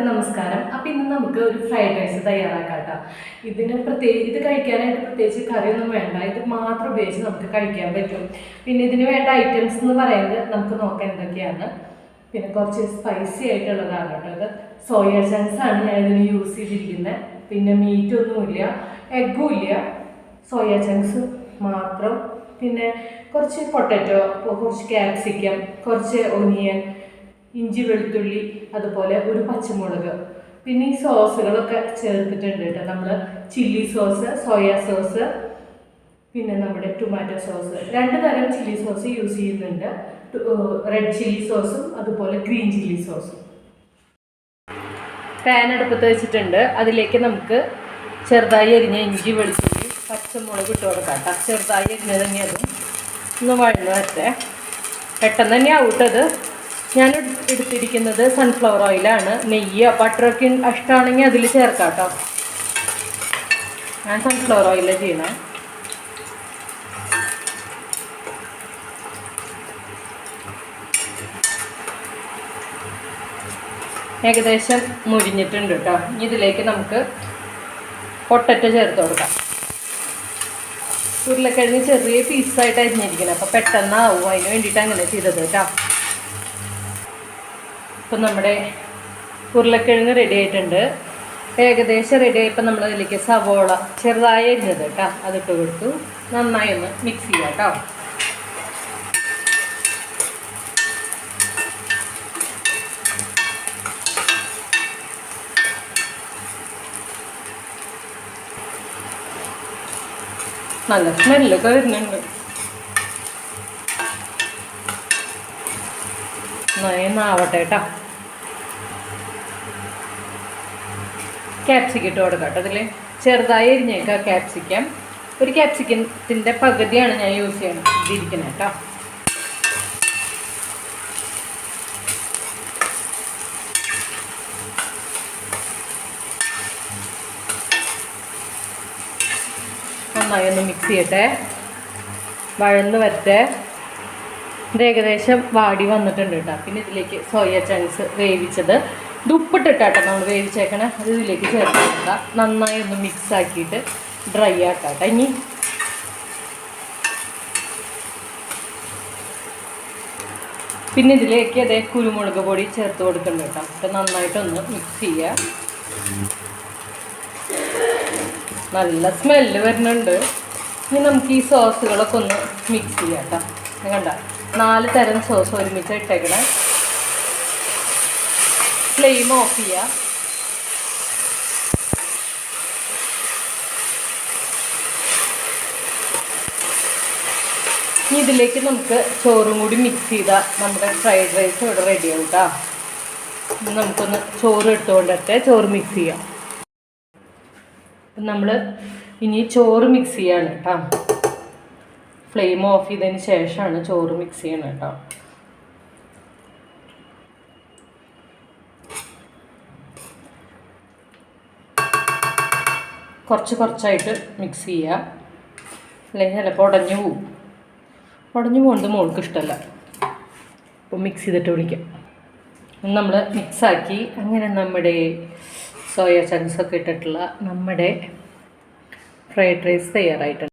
എല്ലാവർക്കും നമസ്കാരം. അപ്പം ഇന്ന് നമുക്ക് ഒരു ഫ്രൈഡ് റൈസ് തയ്യാറാക്കാട്ടോ. ഇതിന് പ്രത്യേകിച്ച് ഇത് കഴിക്കാനായിട്ട് പ്രത്യേകിച്ച് കറിയൊന്നും വേണ്ട. ഇത് മാത്രം ഉപയോഗിച്ച് നമുക്ക് കഴിക്കാൻ പറ്റും. പിന്നെ ഇതിന് വേണ്ട ഐറ്റംസ് എന്ന് പറയുന്നത് നമുക്ക് നോക്കാം എന്തൊക്കെയാണ്. പിന്നെ കുറച്ച് സ്പൈസി ആയിട്ടുള്ളതാണ് കേട്ടോ ഇത്. സോയ ചങ്ക്സ് ആണ് ഞാൻ ഇതിന് യൂസ് ചെയ്തിരിക്കുന്നത്. പിന്നെ മീറ്റ് ഒന്നുമില്ല എഗ്ഗും ഇല്ല. സോയ ചങ്ക്സ് മാത്രം. പിന്നെ കുറച്ച് പൊട്ടറ്റോ കുറച്ച് ക്യാപ്സിക്കം കുറച്ച് ഒനിയൻ ഇഞ്ചി വെളുത്തുള്ളി അതുപോലെ ഒരു പച്ചമുളക്. പിന്നെ ഈ സോസുകളൊക്കെ ചേർത്തിട്ടുണ്ട് കേട്ടോ. നമ്മൾ ചില്ലി സോസ് സോയ സോസ് പിന്നെ നമ്മുടെ ടൊമാറ്റോ സോസ്. രണ്ട് തരം ചില്ലി സോസ് യൂസ് ചെയ്യുന്നുണ്ട്. റെഡ് ചില്ലി സോസും അതുപോലെ ഗ്രീൻ ചില്ലി സോസും. പാൻ അടുപ്പത്ത് വെച്ചിട്ടുണ്ട്. അതിലേക്ക് നമുക്ക് ചെറുതായി അരിഞ്ഞ ഇഞ്ചി വെളുത്തുള്ളി പച്ചമുളക് ഇട്ട് കൊടുക്കാം ചെറുതായി അരിഞ്ഞത് ഒന്ന് വഴന്ന് വരട്ടെ. പെട്ടെന്ന് തന്നെ ആവട്ടത് ഞാൻ എടു- എടുത്തിരിക്കുന്നത് സൺഫ്ലവർ ഓയിലാണ് നെയ്യ് ബട്ടറൊക്കെ ഇഷ്ടമാണെങ്കിൽ അതിൽ ചേർക്കാം കേട്ടോ ഞാൻ സൺഫ്ലവർ ഓയിലാണ് ചെയ്യണേ. ഏകദേശം മുരിഞ്ഞിട്ടുണ്ട് കേട്ടോ ഇതിലേക്ക് നമുക്ക് പൊട്ടറ്റ ചേർത്ത് കൊടുക്കാം. ഉരുളക്കിഴങ്ങ് ചെറിയ പീസായിട്ട് അരിഞ്ഞിരിക്കണം. അപ്പോൾ പെട്ടെന്നാവും അതിന് വേണ്ടിയിട്ട് അങ്ങനെ ചെയ്തത് കേട്ടോ ഇപ്പം നമ്മുടെ ഉരുളക്കിഴങ്ങ് റെഡി ആയിട്ടുണ്ട്. ഏകദേശം റെഡി ആയപ്പോൾ നമ്മൾ അതിലേക്ക് സവോള ചെറുതായി അരിഞ്ഞത് കേട്ടോ. അതിട്ട് കൊടുത്തു. നന്നായി ഒന്ന് മിക്സ് ചെയ്യാം കേട്ടോ. നല്ല സ്മെല്ലൊക്കെ വരുന്നുണ്ട്. നന്നായി നാവട്ടെ കേട്ടോ. ക്യാപ്സിക്കം ഇട്ട് കൊടുക്കാം കേട്ടോ. അതിൽ ചെറുതായി എരിഞ്ഞേക്കാം ക്യാപ്സിക്കം ഒരു ക്യാപ്സിക്കത്തിന്റെ പകുതിയാണ് ഞാൻ യൂസ് ചെയ്യണം ഇരിക്കുന്നത് കേട്ടോ. നന്നായി ഒന്ന് മിക്സ് ചെയ്യട്ടെ. വഴന്ന് വരട്ടെ. ഇത് ഏകദേശം വാടി വന്നിട്ടുണ്ട് കേട്ടോ. പിന്നെ ഇതിലേക്ക് സോയ ചങ്ക്സ് വേവിച്ചത്. ഉപ്പിട്ടിട്ടാട്ടോ നമ്മൾ വേവിച്ചേക്കണേ. ഇതിലേക്ക് ചേർത്ത് നന്നായി ഒന്ന് മിക്സ് ആക്കിയിട്ട് ഡ്രൈ ആക്കാട്ടെ. കേട്ടോ ഇനി പിന്നെ ഇതിലേക്ക് അതേ കുരുമുളക് പൊടി ചേർത്ത് കൊടുക്കണ്ട കേട്ടോ. അപ്പം നന്നായിട്ടൊന്ന് മിക്സ് ചെയ്യുക നല്ല സ്മെല്ല് വരുന്നുണ്ട്. ഇനി നമുക്ക് ഈ സോസുകളൊക്കെ ഒന്ന് മിക്സ് ചെയ്യാം കേട്ടോ. കണ്ട? നാല് തരം സോസ് ഒരുമിച്ച് ഇട്ടേക്കണേ. ഫ്ലെയിം ഓഫ് ചെയ്യുക ഇനി ഇതിലേക്ക് നമുക്ക് ചോറും കൂടി മിക്സ് ചെയ്താൽ നമ്മുടെ ഫ്രൈഡ് റൈസ് ഇവിടെ റെഡി ആവും കേട്ടോ നമുക്കൊന്ന് ചോറ് എടുത്തുകൊണ്ടിട്ട് ചോറ് മിക്സ് ചെയ്യാം. നമ്മൾ ഇനി ചോറ് മിക്സ് ചെയ്യാണ് കേട്ടോ ഫ്ലെയിം ഓഫ് ചെയ്തതിന് ശേഷമാണ് ചോറ് മിക്സ് ചെയ്യണം കേട്ടോ കുറച്ച് കുറച്ചായിട്ട് മിക്സ് ചെയ്യുക അല്ലെങ്കിൽ ചിലപ്പോൾ ഉടഞ്ഞു പോവും. ഉടഞ്ഞു പോകുന്നത് മോൾക്ക് ഇഷ്ടമല്ല. അപ്പോൾ മിക്സ് ചെയ്തിട്ട് വിളിക്കാം. നമ്മൾ മിക്സാക്കി അങ്ങനെ നമ്മുടെ സോയ ചങ്ക്സൊക്കെ ഇട്ടിട്ടുള്ള നമ്മുടെ ഫ്രൈഡ് റൈസ് തയ്യാറായിട്ടുണ്ട്.